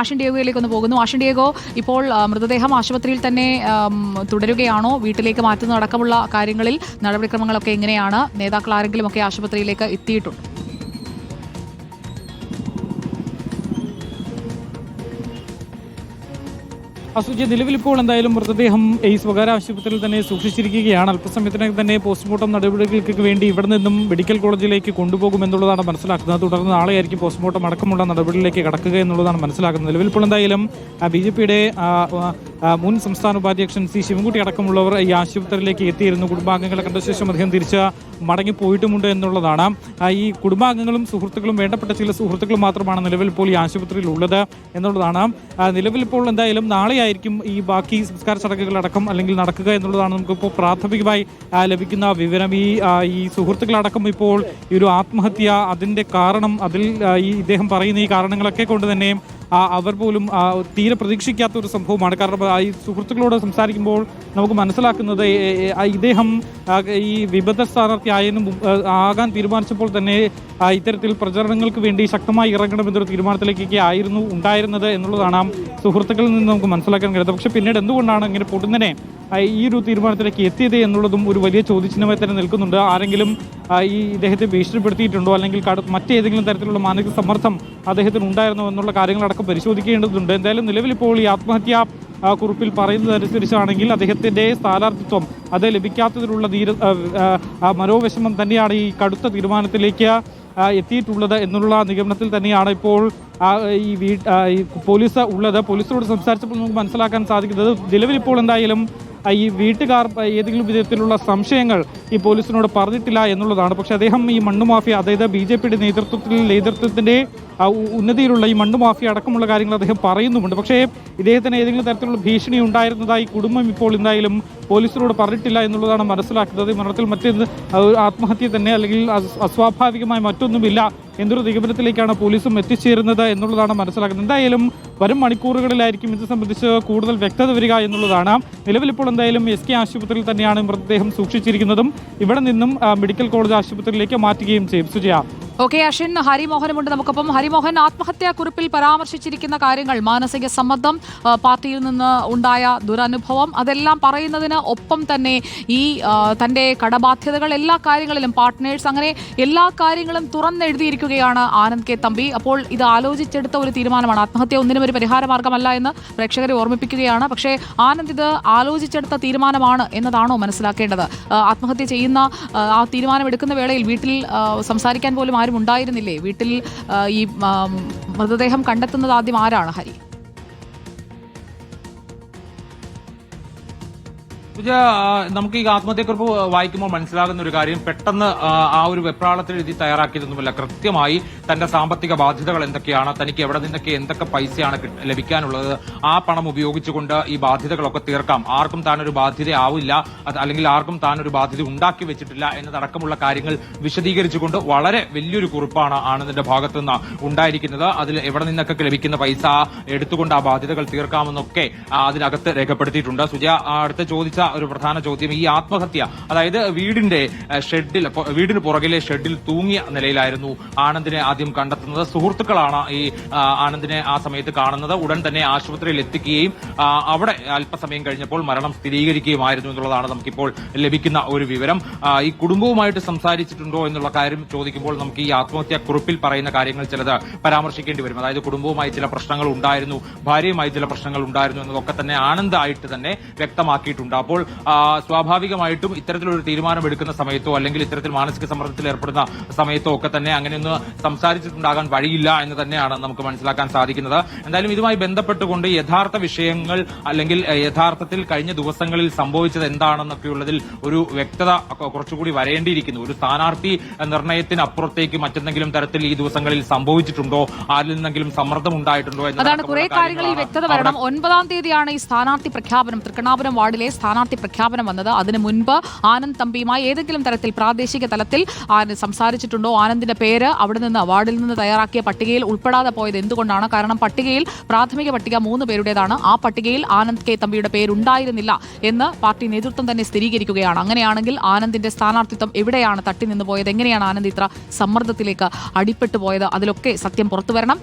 ആഷിൻ ഡിയോഗയിലേക്ക് ഒന്ന് പോകുന്നു. ആഷൻ ഡിയോഗോ ഇപ്പോൾ മൃതദേഹം ആശുപത്രിയിൽ തന്നെ തുടരുകയാണോ? വീട്ടിലേക്ക് മാറ്റുന്നതടക്കമുള്ള കാര്യങ്ങളിൽ നടപടിക്രമങ്ങളൊക്കെ എങ്ങനെയാണ്? നേതാക്കൾ ആരെങ്കിലും ഒക്കെ ആശുപത്രിയിലേക്ക് എത്തിയിട്ടുണ്ട്. അസുചി നിലവിൽ ഇപ്പോൾ എന്തായാലും മൃതദേഹം ഈ സ്വകാര്യ ആശുപത്രിയിൽ തന്നെ സൂക്ഷിച്ചിരിക്കുകയാണ്. അല്പസമയത്തിനകം തന്നെ പോസ്റ്റ്മോർട്ടം നടപടികൾക്ക് വേണ്ടി ഇവിടെ നിന്നും മെഡിക്കൽ കോളേജിലേക്ക് കൊണ്ടുപോകുമെന്നുള്ളതാണ് മനസ്സിലാക്കുന്നത്. തുടർന്ന് നാളെയായിരിക്കും പോസ്റ്റ്മോർട്ടം അടക്കമുള്ള നടപടികളിലേക്ക് കടക്കുക എന്നുള്ളതാണ് മനസ്സിലാക്കുന്നത്. നിലവിൽ ഇപ്പോൾ എന്തായാലും ബി ജെ പിയുടെ മുൻ സംസ്ഥാന ഉപാധ്യക്ഷൻ സി ശിവൻകുട്ടി അടക്കമുള്ളവർ ഈ ആശുപത്രിയിലേക്ക് എത്തിയിരുന്നു. കുടുംബാംഗങ്ങളെ കണ്ട ശേഷം അദ്ദേഹം തിരിച്ച് മടങ്ങിപ്പോയിട്ടുമുണ്ട് എന്നുള്ളതാണ്. ഈ കുടുംബാംഗങ്ങളും സുഹൃത്തുക്കളും വേണ്ടപ്പെട്ട ചില സുഹൃത്തുക്കളും മാത്രമാണ് നിലവിൽ ഇപ്പോൾ ഈ ആശുപത്രിയിൽ ഉള്ളത് എന്നുള്ളതാണ് നിലവിൽ ഇപ്പോൾ എന്തായാലും നാളെയായിരിക്കും ഈ ബാക്കി സംസ്കാര ചടങ്ങുകളടക്കം അല്ലെങ്കിൽ നടക്കുക എന്നുള്ളതാണ് നമുക്കിപ്പോൾ പ്രാഥമികമായി ലഭിക്കുന്ന വിവരം. ഈ ഈ സുഹൃത്തുക്കളടക്കം ഇപ്പോൾ ഈ ഒരു ആത്മഹത്യ അതിന്റെ കാരണം അതിൽ ഈ ഇദ്ദേഹം പറയുന്ന ഈ കാരണങ്ങളൊക്കെ കൊണ്ട് തന്നെ ആ, അവർ പോലും തീരെ പ്രതീക്ഷിക്കാത്ത ഒരു സംഭവമാണ്. കാരണം ഈ സുഹൃത്തുക്കളോട് സംസാരിക്കുമ്പോൾ നമുക്ക് മനസ്സിലാക്കുന്നത് ഇദ്ദേഹം ഈ വിപദ സ്ഥാനാർത്ഥി ആയതിനു ആകാൻ തീരുമാനിച്ചപ്പോൾ തന്നെ ഇത്തരത്തിൽ പ്രചരണങ്ങൾക്ക് വേണ്ടി ശക്തമായി ഇറങ്ങണമെന്നൊരു തീരുമാനത്തിലേക്കൊക്കെ ആയിരുന്നു ഉണ്ടായിരുന്നത് എന്നുള്ളതാണ് സുഹൃത്തുക്കളിൽ നിന്ന് നമുക്ക് മനസ്സിലാക്കാൻ കഴിയുന്നത്. പക്ഷേ പിന്നീട് എന്തുകൊണ്ടാണ് ഇങ്ങനെ പൊടുന്നനെ ഈ ഒരു തീരുമാനത്തിലേക്ക് എത്തിയത് എന്നുള്ളതും ഒരു വലിയ ചോദ്യചിഹ്നമായി തന്നെ നിൽക്കുന്നുണ്ട്. ആരെങ്കിലും ഈ ഇദ്ദേഹത്തെ ഭീഷണിപ്പെടുത്തിയിട്ടുണ്ടോ? അല്ലെങ്കിൽ മറ്റേതെങ്കിലും തരത്തിലുള്ള മാനസിക സമ്മർദ്ദം അദ്ദേഹത്തിന് ഉണ്ടായിരുന്നോ എന്നുള്ള കാര്യങ്ങളടക്കം പരിശോധിക്കേണ്ടതുണ്ട്. എന്തായാലും നിലവിലിപ്പോൾ ഈ ആത്മഹത്യാ കുറിപ്പിൽ പറയുന്നതനുസരിച്ചാണെങ്കിൽ അദ്ദേഹത്തിന്റെ സ്ഥാനാർത്ഥിത്വം അത് ലഭിക്കാത്തതിലുള്ള ധീര മനോവിഷമം തന്നെയാണ് ഈ കടുത്ത തീരുമാനത്തിലേക്ക് എത്തിയിട്ടുള്ളത് എന്നുള്ള നിഗമനത്തിൽ തന്നെയാണ് ഇപ്പോൾ ഈ വീ പോലീസ് ഉള്ളത്. പോലീസിനോട് സംസാരിച്ചപ്പോൾ നമുക്ക് മനസ്സിലാക്കാൻ സാധിക്കുന്നത് നിലവിലിപ്പോൾ എന്തായാലും ഈ വീട്ടുകാർ ഏതെങ്കിലും വിധത്തിലുള്ള സംശയങ്ങൾ ഈ പോലീസിനോട് പറഞ്ഞിട്ടില്ല എന്നുള്ളതാണ്. പക്ഷേ അദ്ദേഹം ഈ മണ്ണ് മാഫിയ അതായത് ബി ജെ പിയുടെ നേതൃത്വത്തിൽ നേതൃത്വത്തിന്റെ ഉന്നതിയിലുള്ള ഈ മണ്ണ് മാഫിയ അടക്കമുള്ള കാര്യങ്ങൾ അദ്ദേഹം പറയുന്നുമുണ്ട്. പക്ഷേ ഇദ്ദേഹത്തിന് ഏതെങ്കിലും തരത്തിലുള്ള ഭീഷണി ഉണ്ടായിരുന്നതായി കുടുംബം ഇപ്പോൾ എന്തായാലും പോലീസിനോട് പറഞ്ഞിട്ടില്ല എന്നുള്ളതാണ് മനസ്സിലാക്കുന്നത്. മരണത്തിൽ മറ്റെന്ത് ആത്മഹത്യ തന്നെ അല്ലെങ്കിൽ അസ്വാഭാവികമായി അസ്വാഭാവികമായ മറ്റൊന്നുമില്ല. എന്നൊരു നിഗമനത്തിലേക്കാണ് പോലീസും എത്തിച്ചേരുന്നത് എന്നുള്ളതാണ് മനസ്സിലാക്കുന്നത്. എന്തായാലും വരും മണിക്കൂറുകളിലായിരിക്കും ഇത് സംബന്ധിച്ച് കൂടുതൽ വ്യക്തത വരിക എന്നുള്ളതാണ്. നിലവിൽ ഇപ്പോൾ എന്തായാലും എസ് കെ ആശുപത്രിയിൽ തന്നെയാണ് മൃതദേഹം സൂക്ഷിച്ചിരിക്കുന്നതും. ഇവിടെ നിന്നും മെഡിക്കൽ കോളേജ് ആശുപത്രിയിലേക്ക് മാറ്റുകയും ചെയ്യും. സുജയ ഓക്കെ അഷിൻ ഹരിമോഹനുമുണ്ട് നമുക്കൊപ്പം. ഹരിമോഹൻ ആത്മഹത്യാ കുറിപ്പിൽ പരാമർശിച്ചിരിക്കുന്ന കാര്യങ്ങൾ മാനസിക സമ്മർദ്ദം പാർട്ടിയിൽ നിന്ന് ഉണ്ടായ ദുരനുഭവം അതെല്ലാം പറയുന്നതിന് ഒപ്പം തന്നെ ഈ തന്റെ കടബാധ്യതകൾ എല്ലാ കാര്യങ്ങളിലും പാർട്ട്നേഴ്സ് അങ്ങനെ എല്ലാ കാര്യങ്ങളും തുറന്നെഴുതിയിരിക്കുകയാണ് ആനന്ദ് കെ. തമ്പി. അപ്പോൾ ഇത് ആലോചിച്ചെടുത്ത ഒരു തീരുമാനമാണ്. ആത്മഹത്യ ഒന്നിനും ഒരു പരിഹാര മാർഗമല്ല എന്ന് പ്രേക്ഷകരെ ഓർമ്മിപ്പിക്കുകയാണ്. പക്ഷേ ആനന്ദ് ഇത് ആലോചിച്ചെടുത്ത തീരുമാനമാണ് എന്നതാണോ മനസ്സിലാക്കേണ്ടത്? ആത്മഹത്യ ചെയ്യുന്ന ആ, തീരുമാനം തീരുമാനമെടുക്കുന്ന വേളയിൽ വീട്ടിൽ സംസാരിക്കാൻ പോലും ആരും ഉണ്ടായിരുന്നില്ലേ? വീട്ടിൽ ഈ മൃതദേഹം കണ്ടെത്തുന്നത് ആദ്യം ആരാണ്? ഹരി. പൂജ നമുക്ക് ഈ ആത്മഹത്യക്കുറിപ്പ് വായിക്കുമ്പോൾ മനസ്സിലാകുന്ന ഒരു കാര്യം. പെട്ടെന്ന് ആ, ഒരു വെപ്രാളത്തിൽ എഴുതി തയ്യാറാക്കിയതൊന്നുമല്ല. കൃത്യമായി തന്റെ സാമ്പത്തിക ബാധ്യതകൾ എന്തൊക്കെയാണ് തനിക്ക് എവിടെ നിന്നൊക്കെ എന്തൊക്കെ പൈസയാണ് ലഭിക്കാനുള്ളത് ആ പണം ഉപയോഗിച്ചുകൊണ്ട് ഈ ബാധ്യതകളൊക്കെ തീർക്കാം. ആർക്കും താനൊരു ബാധ്യത ആവില്ല അല്ലെങ്കിൽ ആർക്കും താനൊരു ബാധ്യത ഉണ്ടാക്കി വെച്ചിട്ടില്ല എന്നതടക്കമുള്ള കാര്യങ്ങൾ വിശദീകരിച്ചുകൊണ്ട് വളരെ വലിയൊരു കുറിപ്പാണ് ആനന്ദിന്റെ ഭാഗത്തു നിന്ന് ഉണ്ടായിരിക്കുന്നത്. അതിൽ എവിടെ നിന്നൊക്കെ ലഭിക്കുന്ന പൈസ എടുത്തുകൊണ്ട് ആ ബാധ്യതകൾ തീർക്കാമെന്നൊക്കെ അതിനകത്ത് രേഖപ്പെടുത്തിയിട്ടുണ്ട്. സുജ അടുത്ത് ചോദിച്ച ഒരു പ്രധാന ചോദ്യം. ഈ ആത്മഹത്യ അതായത് വീടിന്റെ ഷെഡിൽ വീടിന് പുറകിലെ ഷെഡിൽ തൂങ്ങിയ നിലയിലായിരുന്നു ആനന്ദിനെ ആദ്യം കണ്ടെത്തുന്നത്. സുഹൃത്തുക്കളാണ് ഈ ആനന്ദിനെ ആ സമയത്ത് കാണുന്നത്. ഉടൻ തന്നെ ആശുപത്രിയിൽ എത്തിക്കുകയും അവിടെ അല്പസമയം കഴിഞ്ഞപ്പോൾ മരണം സ്ഥിരീകരിക്കുകയുമായിരുന്നു എന്നുള്ളതാണ് നമുക്കിപ്പോൾ ലഭിക്കുന്ന ഒരു വിവരം. ഈ കുടുംബവുമായിട്ട് സംസാരിച്ചിട്ടുണ്ടോ എന്നുള്ള കാര്യം ചോദിക്കുമ്പോൾ നമുക്ക് ഈ ആത്മഹത്യാ കുറിപ്പിൽ പറയുന്ന കാര്യങ്ങൾ ചിലത് പരാമർശിക്കേണ്ടി വരും. അതായത് കുടുംബവുമായി ചില പ്രശ്നങ്ങൾ ഉണ്ടായിരുന്നു ഭാര്യയുമായി ചില പ്രശ്നങ്ങൾ ഉണ്ടായിരുന്നു എന്നതൊക്കെ തന്നെ ആനന്ദായിട്ട് തന്നെ വ്യക്തമാക്കിയിട്ടുണ്ട്. അപ്പോൾ ആ, സ്വാഭാവികമായിട്ടും ഇത്തരത്തിലൊരു തീരുമാനം എടുക്കുന്ന സമയത്തോ അല്ലെങ്കിൽ ഇത്തരത്തിൽ മാനസിക സമ്മർദ്ദത്തിൽ ഏർപ്പെടുന്ന സമയത്തോ ഒക്കെ തന്നെ അങ്ങനെയൊന്ന് സംസാരിച്ചിട്ടുണ്ടാകാൻ വഴിയില്ല എന്ന് തന്നെയാണ് നമുക്ക് മനസ്സിലാക്കാൻ സാധിക്കുന്നത്. എന്തായാലും ഇതുമായി ബന്ധപ്പെട്ടുകൊണ്ട് യഥാർത്ഥ വിഷയങ്ങൾ അല്ലെങ്കിൽ യഥാർത്ഥത്തിൽ കഴിഞ്ഞ ദിവസങ്ങളിൽ സംഭവിച്ചത് എന്താണെന്നൊക്കെയുള്ളതിൽ ഒരു വ്യക്തത കുറച്ചുകൂടി വരേണ്ടിയിരിക്കുന്നു. ഒരു സ്ഥാനാർത്ഥി നിർണയത്തിനപ്പുറത്തേക്ക് മറ്റെന്തെങ്കിലും തരത്തിൽ ഈ ദിവസങ്ങളിൽ സംഭവിച്ചിട്ടുണ്ടോ? ആരിൽ നിന്നെങ്കിലും സമ്മർദ്ദം ഉണ്ടായിട്ടുണ്ടോ അതാണ് കുറെ കാര്യങ്ങളിൽ വ്യക്തത വരണം. ഒൻപതാം തീയതിയാണ് ഈ സ്ഥാനാർത്ഥി പ്രഖ്യാപനം. തൃക്കണ്ണാപുരം വാർഡിലെ സ്ഥാനാർത്ഥി പ്രഖ്യാപനം വന്നത്. അതിനു മുൻപ് ആനന്ദ് തമ്പിയുമായി ഏതെങ്കിലും തരത്തിൽ പ്രാദേശിക തലത്തിൽ സംസാരിച്ചിട്ടുണ്ടോ? ആനന്ദിന്റെ പേര് അവിടെ നിന്ന് വാർഡിൽ നിന്ന് തയ്യാറാക്കിയ പട്ടികയിൽ ഉൾപ്പെടാതെ പോയത് എന്തുകൊണ്ടാണ്? കാരണം പട്ടികയിൽ പ്രാഥമിക പട്ടിക മൂന്ന് പേരുടേതാണ്. ആ പട്ടികയിൽ ആനന്ദ് കെ തമ്പിയുടെ പേരുണ്ടായിരുന്നില്ല എന്ന് പാർട്ടി നേതൃത്വം തന്നെ സ്ഥിരീകരിക്കുകയാണ്. അങ്ങനെയാണെങ്കിൽ ആനന്ദിന്റെ സ്ഥാനാർത്ഥിത്വം എവിടെയാണ് തട്ടി നിന്ന് പോയത് എങ്ങനെയാണ് ആനന്ദ് ഇത്ര സമ്മർദ്ദത്തിലേക്ക് അടിപ്പെട്ടു പോയത് അതിലൊക്കെ സത്യം പുറത്തുവരണം